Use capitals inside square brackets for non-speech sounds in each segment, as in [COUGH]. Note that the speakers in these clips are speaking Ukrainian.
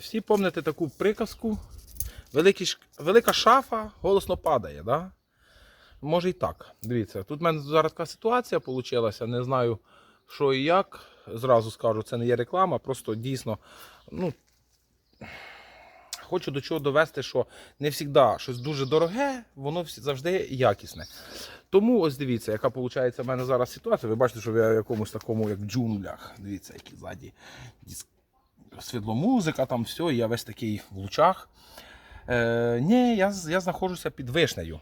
всі пам'ятаєте таку приказку. Великий, велика шафа голосно падає, да? Може і так. Дивіться, тут в мене зараз така ситуація вийшла, не знаю, що і як. Зразу скажу, це не є реклама, просто дійсно, ну, хочу до чого довести, що не завжди щось дуже дороге, воно завжди якісне. Тому ось дивіться, яка виходить в мене зараз ситуація. Ви бачите, що я в якомусь такому, як джунглях. Дивіться, які ззаді світломузика, там все, я весь такий в лучах. Е, ні, я, я знаходжуся під вишнею.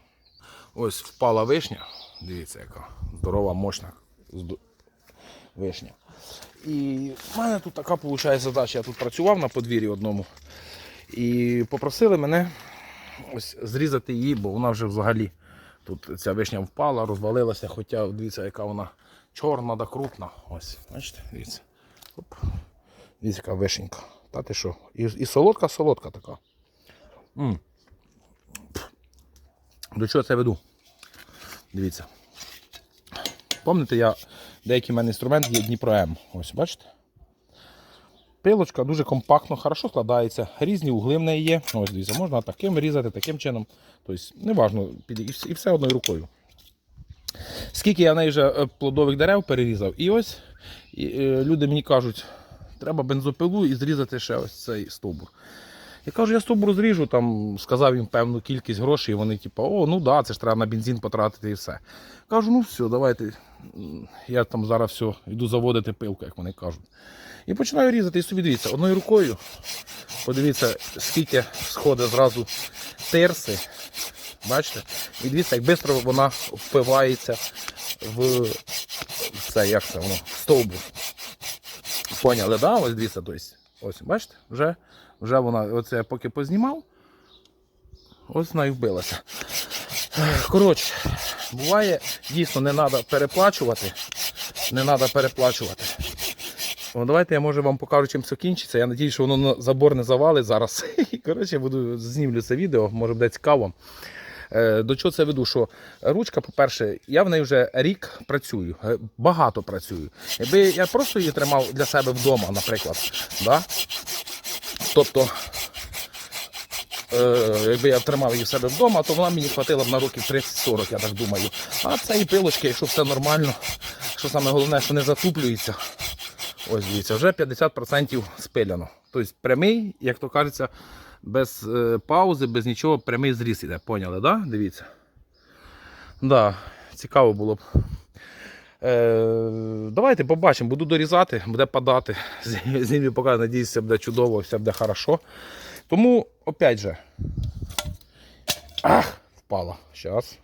Ось впала вишня. Дивіться, яка здорова, мощна вишня. І в мене тут така виходить задача. Я тут працював на подвір'ї одному. І попросили мене ось зрізати її, бо вона вже взагалі тут ця вишня впала, розвалилася, хоча дивіться, яка вона чорна да крупна. Ось, бачите, дивіться. Оп. Дивіться, яка вишенька. Та ти що? І, і солодка, солодка така. м До чого це веду? Дивіться. Пам'ятаєте, я деякий в мене інструмент є Дніпро М. Ось, бачите? Пилочка дуже компактно, хорошо складається. Різні угли в неї є. Ось дивіться, можна таким різати, таким чином. Тобто, неважно, і все одною рукою. Скільки я в неї вже е, плодових дерев перерізав, і ось і, е, люди мені кажуть, треба бензопилу і зрізати ще ось цей стовбур. Я кажу, я стовбур зріжу, там сказав їм певну кількість грошей, і вони, типу, о, ну да, це ж треба на бензин потратити і все. Кажу, ну все, давайте. Я там зараз все, йду заводити пилку, як вони кажуть. І починаю різати. І собі дивіться, одною рукою. Подивіться, скільки сходить зразу терси. Бачите? І дивіться, як швидко вона впивається в це, як це воно, стовбур. Поняли, да? Ось дивіться, тобто, ось, бачите, вже, вже вона, оце я поки познімав, ось вона і вбилася. Коротше, буває, дійсно не треба переплачувати. Не треба переплачувати. О, давайте я може вам покажу, чим все кінчиться. Я сподіваюся, що воно забор не завалить зараз. [LAUGHS] Коротше, буду знімлю це відео, може буде цікаво. Е, До чого це веду? Що ручка, по-перше, я в неї вже рік працюю, е, багато працюю. Якби я просто її тримав для себе вдома, наприклад. Да? Тобто, е, якби я тримав її в себе вдома, то вона мені хватила б на років 30-40, я так думаю. А це і пилочки, якщо все нормально, що саме головне, що не затуплюється. Ось дивіться, вже 50% спиляно. Тобто прямий, як то кажеться, без е, паузи, без нічого, прямий зріз іде. Поняли, да? Дивіться. Да, цікаво було б. Е, давайте побачимо, буду дорізати, буде падати. Знімлю поки, надіюсь, все буде чудово, все буде хорошо. Тому, опять же. Ах, впала. Зараз.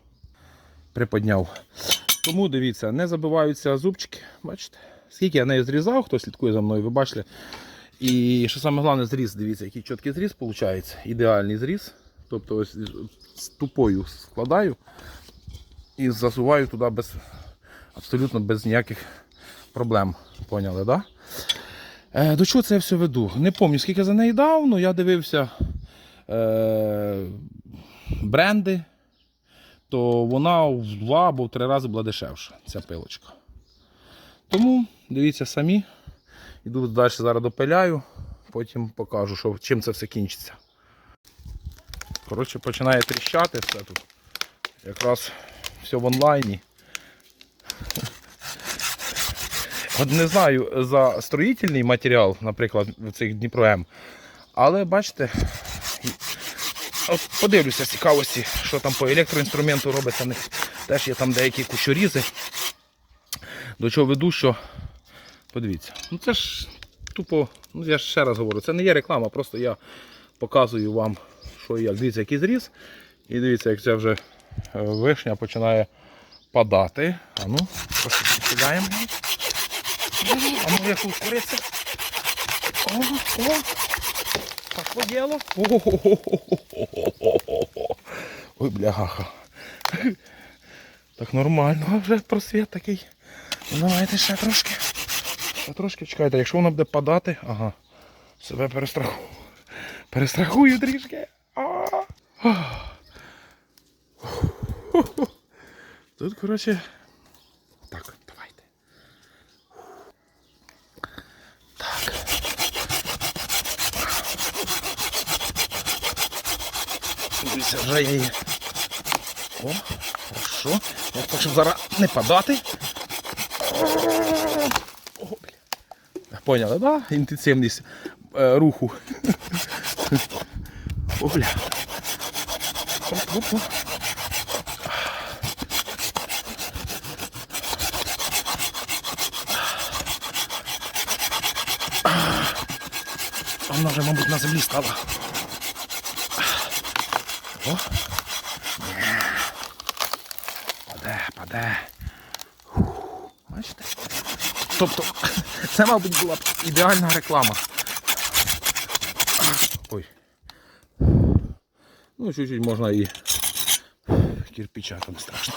Приподняв. Тому дивіться, не забиваються зубчики. Бачите? Скільки я нею зрізав, хто слідкує за мною, ви бачите. І що саме головне, зріз, дивіться, який чіткий зріз виходить. Ідеальний зріз. Тобто ось з тупою складаю і засуваю туди без, абсолютно без ніяких проблем. Поняли? Да? Е, до чого це я все веду? Не пам'ятаю, скільки за неї дав, але я дивився е, бренди, то вона в два або в три рази була дешевша, ця пилочка. Тому дивіться самі. Іду далі зараз допиляю, потім покажу, що, чим це все кінчиться. Коротше, починає тріщати все тут. Якраз все в онлайні. [LAUGHS] От не знаю за строїтельний матеріал, наприклад, в цих Дніпро М. Але бачите, от подивлюся з цікавості, що там по електроінструменту робиться. Теж є там деякі кущорізи. До чого веду, що Подивіться. Ну це ж тупо, ну я ще раз говорю, це не є реклама, просто я показую вам, що і як. Дивіться, який зріз. І дивіться, як ця вже е, вишня починає падати. А ну, трошки підсідаємо. А ну як ускориться. О, о, пошло діло. Ой, бляха. Так нормально, вже просвіт такий. Ну, Давайте ще трошки. Трошки чекайте, якщо воно буде падати, ага, себе перестрахую. Перестрахую трішки. Тут, коротше... Так, давайте. Так. Дивіться, її. О, хорошо. Я хочу зараз не падати. Поняли, да? Інтенсивність е, руху. О, бля. Оп, оп, оп. А Вона вже, мабуть, на землі стала. О. Паде, паде. Тобто, це, мабуть, була б ідеальна реклама. Ой. Ну, чуть-чуть можна і кирпича там страшно.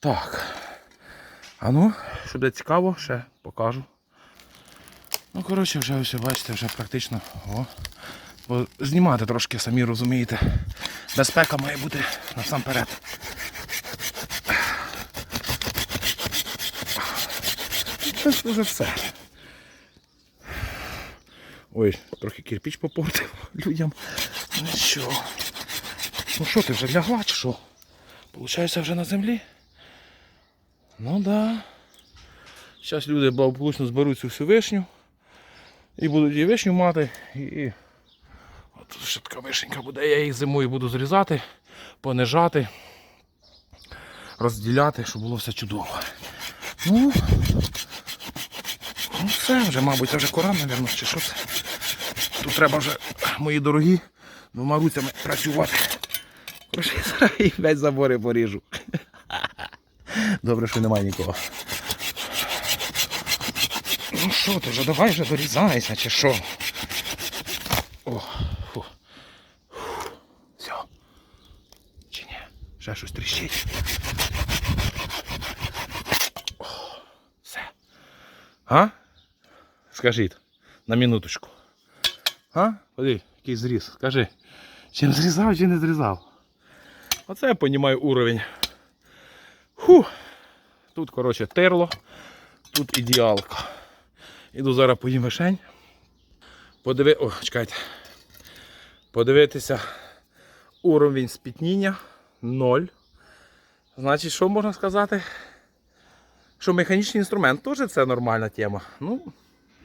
Так. А ну, що буде цікаво, ще покажу. Ну, коротше, вже ось бачите, вже практично. О. Бо знімати трошки, самі розумієте. Безпека має бути насамперед. Це ж вже все. Ой, трохи кирпіч попортив людям. Ну що? Ну що, ти вже лягла чи що? Получається вже на землі? Ну да. Зараз люди благополучно зберуть цю всю вишню. І будуть і вишню мати. І... і- От ще така вишенька буде. Я їх зимою буду зрізати, понижати, розділяти, щоб було все чудово. Ну, ну все, вже, мабуть, це вже кора, мабуть, чи що це. Тут треба вже, мої дорогі, двома руцями працювати. Коротше, я зараз їх весь забори поріжу. Добре, що немає нікого. Ну що ти вже, давай вже дорізайся, чи що? О, фу. Фу. Все. Чи ні? Ще щось тріщить. О, все. А? Скажіть, на минуточку. А? Ходи, який зріз. Скажи. Чим зрізав, чи не зрізав? Оце я розумію уровень. Фу. Тут, коротше, терло, тут ідеалка. Іду зараз поїм вишень. Подиви... О, чекайте. Подивитися уровень спітніння 0. Значить, що можна сказати? Що механічний інструмент теж це нормальна тема. Ну,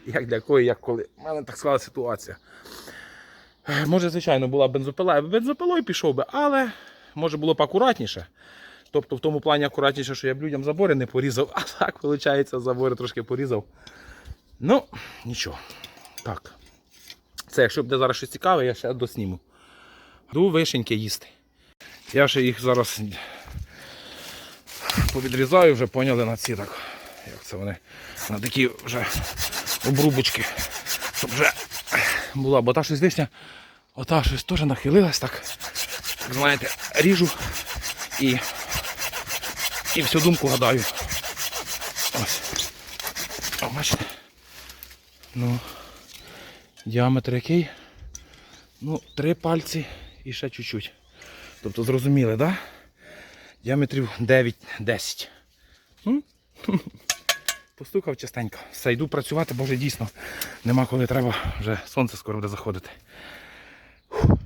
як для кого, як коли. У мене так склалася ситуація. Може, звичайно, була бензопила, я б бензопилою пішов би, але може було б акуратніше. Тобто в тому плані акуратніше, що я б людям забори не порізав, [LAUGHS] а так, виходить, забори трошки порізав. Ну, нічого. Так. Це, якщо буде зараз щось цікаве, я ще досніму. Йду вишеньки їсти. Я ще їх зараз повідрізаю, вже поняли на ці так. Як це вони? На такі вже обрубочки. Щоб вже була, бо та щось вишня, ота щось теж нахилилась так. Так знаєте, ріжу і, і всю думку гадаю. Ось. О, бачите? Ну, діаметр який? Ну, три пальці і ще чуть-чуть. Тобто зрозуміли, так? Да? Діаметрів 9-10. Постукав частенько. Все, йду працювати, боже дійсно нема коли треба, вже сонце скоро буде заходити. Фух.